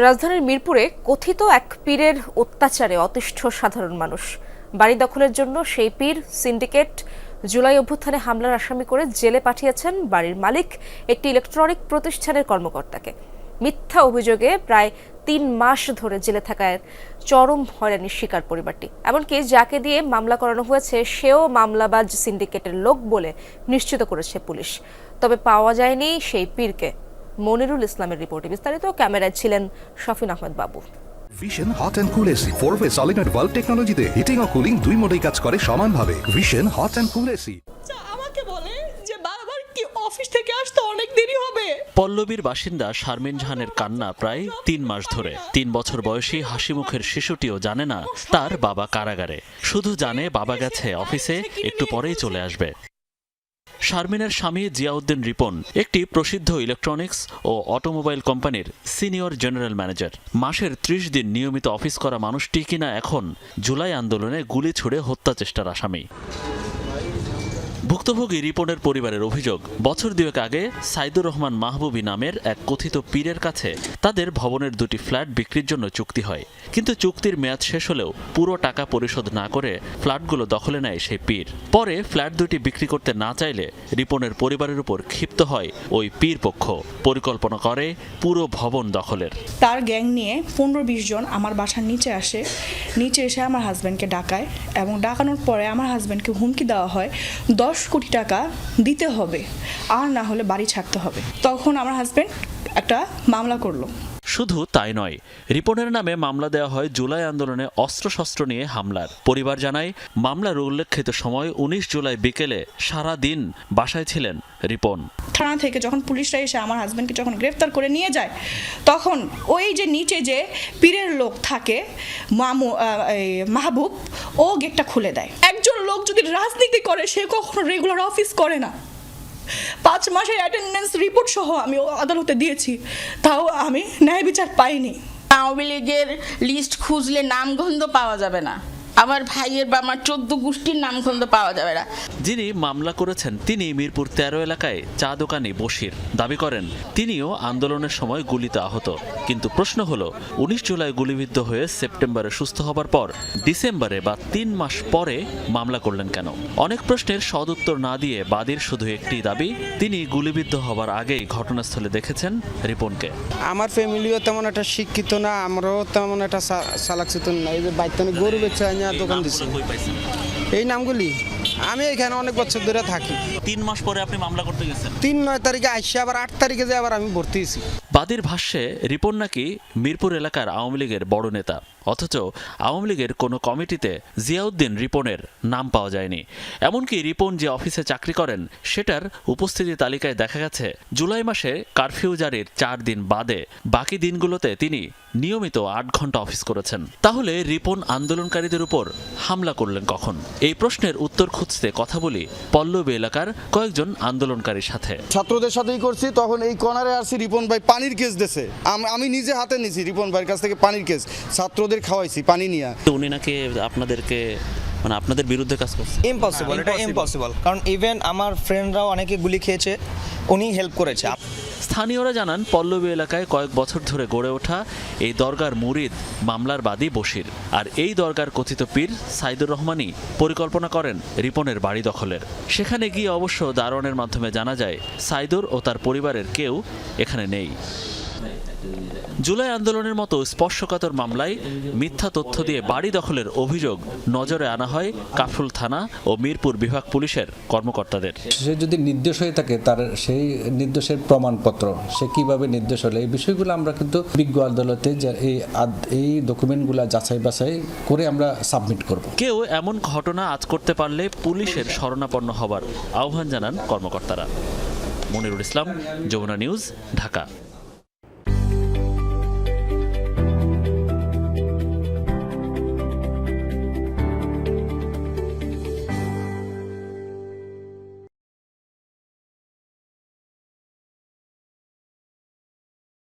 রাজধানীর মিরপুরে কথিত এক পীরের অত্যাচারে অতিষ্ঠ সাধারণ মানুষ। বাড়ি দখলের জন্য সেই পীর, সিন্ডিকেট, জুলাই অভ্যুত্থানে হামলার আসামি করে জেলে পাঠিয়েছেন বাড়ির মালিক, একটি ইলেকট্রনিক প্রতিষ্ঠানের কর্মকর্তাকে। মিথ্যা অভিযোগে প্রায় তিন মাস ধরে জেলে থাকায় চরম হয়রানির শিকার পরিবারটি। এমনকি যাকে দিয়ে মামলা করানো হয়েছে, সেও মামলাবাজ সিন্ডিকেটের লোক বলে নিশ্চিত করেছে পুলিশ। তবে পাওয়া যায়নি সেই পীরকে। মনিরুল ইসলামের রিপোর্টে বিস্তারিত। ক্যামেরায় ছিলেন Shafin Ahmed Babu. Vision hot and cool AC four way solenoid valve টেকনোলজিতে হিটিং ও কুলিং দুই মোডেই কাজ করে সমানভাবে। Vision hot and cool AC আমাকে বলে যে বারবার কি অফিস থেকে আসতে অনেক দেরি হবে? পল্লবীর বাসিন্দা শারমিন জাহানের কান্না প্রায় তিন মাস ধরে। তিন বছর বয়সী হাসি মুখের শিশুটিও জানে না তার বাবা কারাগারে। শুধু জানে বাবা গেছে অফিসে একটু পরেই চলে আসবে। শারমিনের স্বামী জিয়াউদ্দিন রিপন, একটি প্রসিদ্ধ ইলেকট্রনিক্স ও অটোমোবাইল কোম্পানির সিনিয়র জেনারেল ম্যানেজার মাসের ত্রিশ দিন নিয়মিত অফিস করা মানুষটি কিনা এখন জুলাই আন্দোলনে গুলি ছুড়ে হত্যা চেষ্টার আসামি। ভুক্তভোগী রিপনের পরিবারের অভিযোগ, বছর দুয়েক আগে সাইদুর রহমান মাহবুবী নামের এক কথিত পীরের কাছে তাদের ভবনের দুটি ফ্ল্যাট বিক্রির জন্য চুক্তি হয়। কিন্তু চুক্তির মেয়াদ শেষ হলেও পুরো টাকা পরিশোধ না করে ফ্ল্যাটগুলো দখলে নেয় সেই পীর। পরে ফ্ল্যাট দুটি বিক্রি করতে না চাইলে রিপনের পরিবারের উপর ক্ষিপ্ত হয় ওই পীর পক্ষ। পরিকল্পনা করে পুরো ভবন দখলের। তার গ্যাং নিয়ে পনেরো বিশ জন আমার বাসার নিচে আসে। নিচে এসে আমার হাজব্যান্ডকে ডাকায় এবং ডাকানোর পরে আমার হাজব্যান্ডকে হুমকি দেওয়া হয়। দশ কোটি টাকা দিতে হবে আর না হলে বাড়ি ছাড়তে হবে। তখন আমার হাজব্যান্ড একটা মামলা করল। শুধু তাই নয় রিপনের নামে মামলা দেওয়া হয় জুলাই আন্দোলনে অস্ত্রশস্ত্র নিয়ে হামলার। পরিবার জানায় মামলার উল্লেখিত সময় উনিশ জুলাই বিকেলে সারা দিন বাসায় ছিলেন রিপন। থানা থেকে যখন পুলিশরা এসে আমার হাজব্যান্ডকে যখন গ্রেফতার করে নিয়ে যায় তখন ওই যে নিচে যে পীরের লোক থাকে মামু মাহবুব ও গেটটা খুলে দেয়। একজন লোক যদি রাজনীতি করে, সে কখনো রেগুলার অফিস করে না। পাঁচ মাসের অ্যাটেন্ডেন্স রিপোর্ট সহ আমি আদালতে দিয়েছি। তাও আমি ন্যায় বিচার পাইনি। আওয়ামী লীগের লিস্ট খুঁজলে নামগন্ধ পাওয়া যাবে না। আমার ভাইয়ের বা আমার চোদ্দ গোষ্ঠীর নামগন্ধ পাওয়া যাবে না। যিনি মামলা করেছেন তিনি মিরপুর তেরো এলাকায় চা দোকানে বসির দাবি করেন তিনিও আন্দোলনের সময় গুলিতে আহত। কিন্তু প্রশ্ন হলো উনিশ জুলাই গুলিবিদ্ধ হয়ে সেপ্টেম্বরে সুস্থ হবার পর ডিসেম্বরে বা তিন মাস পরে মামলা করলেন কেন? অনেক প্রশ্নের সদুত্তর না দিয়ে বাদীর শুধু একটি দাবি তিনি গুলিবিদ্ধ হবার আগেই ঘটনাস্থলে দেখেছেন রিপনকে। আমার ফ্যামিলিও তেমন একটা শিক্ষিত না আমরাও তেমন একটা চালাক চেতন না। এই যে বাইতনে গরু বেচে দোকান এই নামগুলি আমি এখানে অনেক বছর ধরে থাকি। তিন মাস পরে আপনি মামলা করতে গেছেন? তিন নয় তারিখে আসছে আবার আট তারিখে যে আবার আমি ভর্তি হয়েছি। বাদীর ভাষ্যে, রিপন নাকি মিরপুর এলাকার আওয়ামী লীগের বড় নেতা। অথচ আওয়ামী লীগের কোনো কমিটিতে জিয়াউদ্দিন রিপনের নাম পাওয়া যায়নি। এমনকি রিপন যে অফিসে চাকরি করেন, সেটার উপস্থিতি তালিকায় দেখা গেছে, জুলাই মাসে কারফিউ জারির চার দিন বাদে বাকি দিনগুলোতে তিনি নিয়মিত আট ঘণ্টা অফিস করেছেন। তাহলে রিপন আন্দোলনকারীদের উপর হামলা করলেন কখন? এই প্রশ্নের উত্তর খুঁজতে কথা বলি পল্লবী এলাকার কয়েকজন আন্দোলনকারীর সাথে। ছাত্রদের সাথেই করছি, তখন এই কর্নারে আসছি রিপন ভাই পানির কেস দেশে আমি নিজে হাতে নিয়েছি রিপন ভাইয়ের কাছ থেকে পানির কেস। ছাত্রদের খাওয়াইছি পানি নিয়ে। তো উনি নাকি আপনাদেরকে মানে আপনাদের বিরুদ্ধে কাজ করছে? ইম্পসিবল এটা ইম্পসিবল কারণ ইভেন আমার ফ্রেন্ডরাও অনেকে গুলি খেয়েছে উনি হেল্প করেছে। স্থানীয়রা জানান, পল্লবী এলাকায় কয়েক বছর ধরে গড়ে ওঠা এই দরগার মুরিদ মামলার বাদী বশির। আর এই দরগার কথিত পীর সাইদুর রহমানই পরিকল্পনা করেন রিপনের বাড়ি দখলের। সেখানে গিয়ে অবশ্য দারোয়ানের মাধ্যমে জানা যায়, সাইদুর ও তার পরিবারের কেউ এখানে নেই। জুলাই আন্দোলনের মতো স্পর্শকাতর মামলায় মিথ্যা তথ্য দিয়ে বাড়ি দখলের অভিযোগ নজরে আনা হয় কাফরুল থানা ও মিরপুর বিভাগ পুলিশের কর্মকর্তাদের। সে যদি নির্দোষ হয়ে থাকে তার সেই নির্দোষের প্রমাণপত্র সে কীভাবে নির্দোষ হলে এই বিষয়গুলো আমরা কিন্তু বিজ্ঞ আদালতে এই এই ডকুমেন্টগুলো যাচাই বাছাই করে আমরা সাবমিট করব। কেউ এমন ঘটনা আজ করতে পারলে পুলিশের শরণাপন্ন হবার আহ্বান জানান কর্মকর্তারা। মনিরুল ইসলাম যমুনা নিউজ ঢাকা।